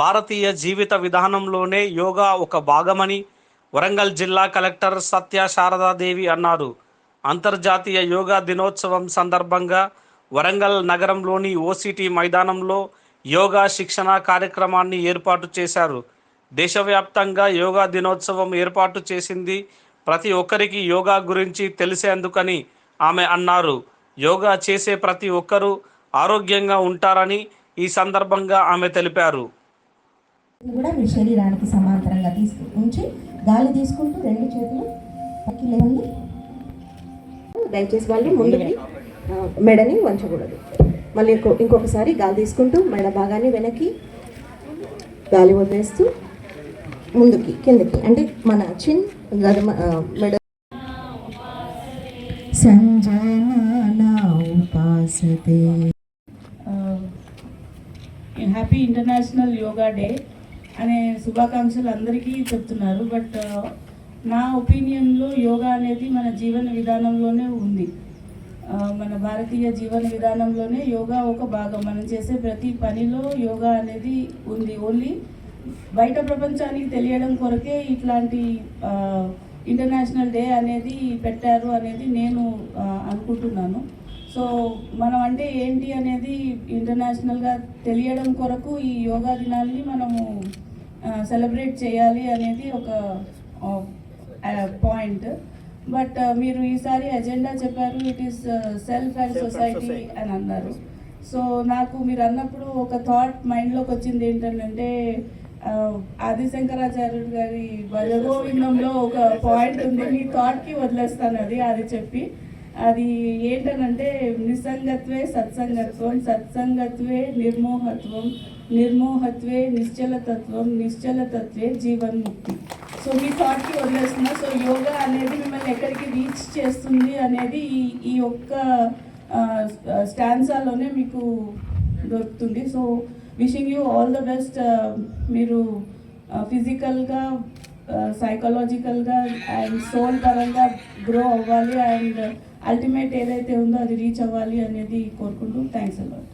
భారతీయ జీవిత విధానంలోనే యోగా ఒక భాగమని వరంగల్ జిల్లా కలెక్టర్ సత్య శారదాదేవి అన్నారు. అంతర్జాతీయ యోగా దినోత్సవం సందర్భంగా వరంగల్ నగరంలోని ఓసిటీ మైదానంలో యోగా శిక్షణ కార్యక్రమాన్ని ఏర్పాటు చేశారు. దేశవ్యాప్తంగా యోగా దినోత్సవం ఏర్పాటు చేసింది ప్రతి ఒక్కరికి యోగా గురించి తెలిసేందుకని ఆమె అన్నారు. యోగా చేసే ప్రతి ఒక్కరూ ఆరోగ్యంగా ఉంటారని ఈ సందర్భంగా ఆమె తెలిపారు. కూడా మీ శరీరానికి సమాంతరంగా తీసుకు ఉంచి గాలి తీసుకుంటూ రెండు చేతులు పైకి లేవండి దయచేసి వాళ్ళు ముందుకి మెడని వంచకూడదు. మళ్ళీ ఇంకో ఇంకొకసారి గాలి తీసుకుంటూ మెడ భాగాన్ని వెనక్కి గాలి వదిలేస్తూ ముందుకి కిందకి. అంటే మన చిన్ గర్మ ఆ, మెడ హ్యాపీ ఇంటర్నేషనల్ యోగా డే అనే శుభాకాంక్షలు అందరికీ చెప్తున్నారు. బట్ నా ఒపీనియన్లో యోగా అనేది మన జీవన విధానంలోనే ఉంది. మన భారతీయ జీవన విధానంలోనే యోగా ఒక భాగం. మనం చేసే ప్రతి పనిలో యోగా అనేది ఉంది. ఓన్లీ బయట ప్రపంచానికి తెలియడం కొరకే ఇట్లాంటి ఇంటర్నేషనల్ డే అనేది పెట్టారు అనేది నేను అనుకుంటున్నాను. సో మనం అంటే ఏంటి అనేది ఇంటర్నేషనల్గా తెలియడం కొరకు ఈ యోగా దినాల్ని మనము సెలబ్రేట్ చేయాలి అనేది ఒక పాయింట్. బట్ మీరు ఈసారి ఎజెండా చెప్పారు it is self and society అని అన్నారు. సో నాకు మీరు అన్నప్పుడు ఒక థాట్ మైండ్లోకి వచ్చింది ఏంటంటే ఆ, ఆదిశంకరాచార్యుడు గారి భజగోవిందంలో ఒక పాయింట్ ఉంది. మీ థాట్కి వదిలేస్తాను అది అది చెప్పి. అది ఏంటనంటే నిస్సంగత్వే సత్సంగత్వం సత్సంగత్వే నిర్మోహత్వం నిర్మోహత్వే నిశ్చలతత్వం నిశ్చలతత్వే జీవన్ముక్తి. సో మీ థాట్కి వదిలేస్తున్నా. సో యోగా అనేది మిమ్మల్ని ఎక్కడికి రీచ్ చేస్తుంది అనేది ఈ ఈ ఒక్క స్టాన్సాలోనే మీకు దొరుకుతుంది. So wishing you all the best మీరు ఫిజికల్గా సైకలాజికల్గా అండ్ సోల్ పరంగా గ్రో అవ్వాలి. అండ్ అల్టిమేట్ ఏదైతే ఉందో అది రీచ్ అవ్వాలి అనేది కోరుకుంటూ థ్యాంక్స్ అలాట్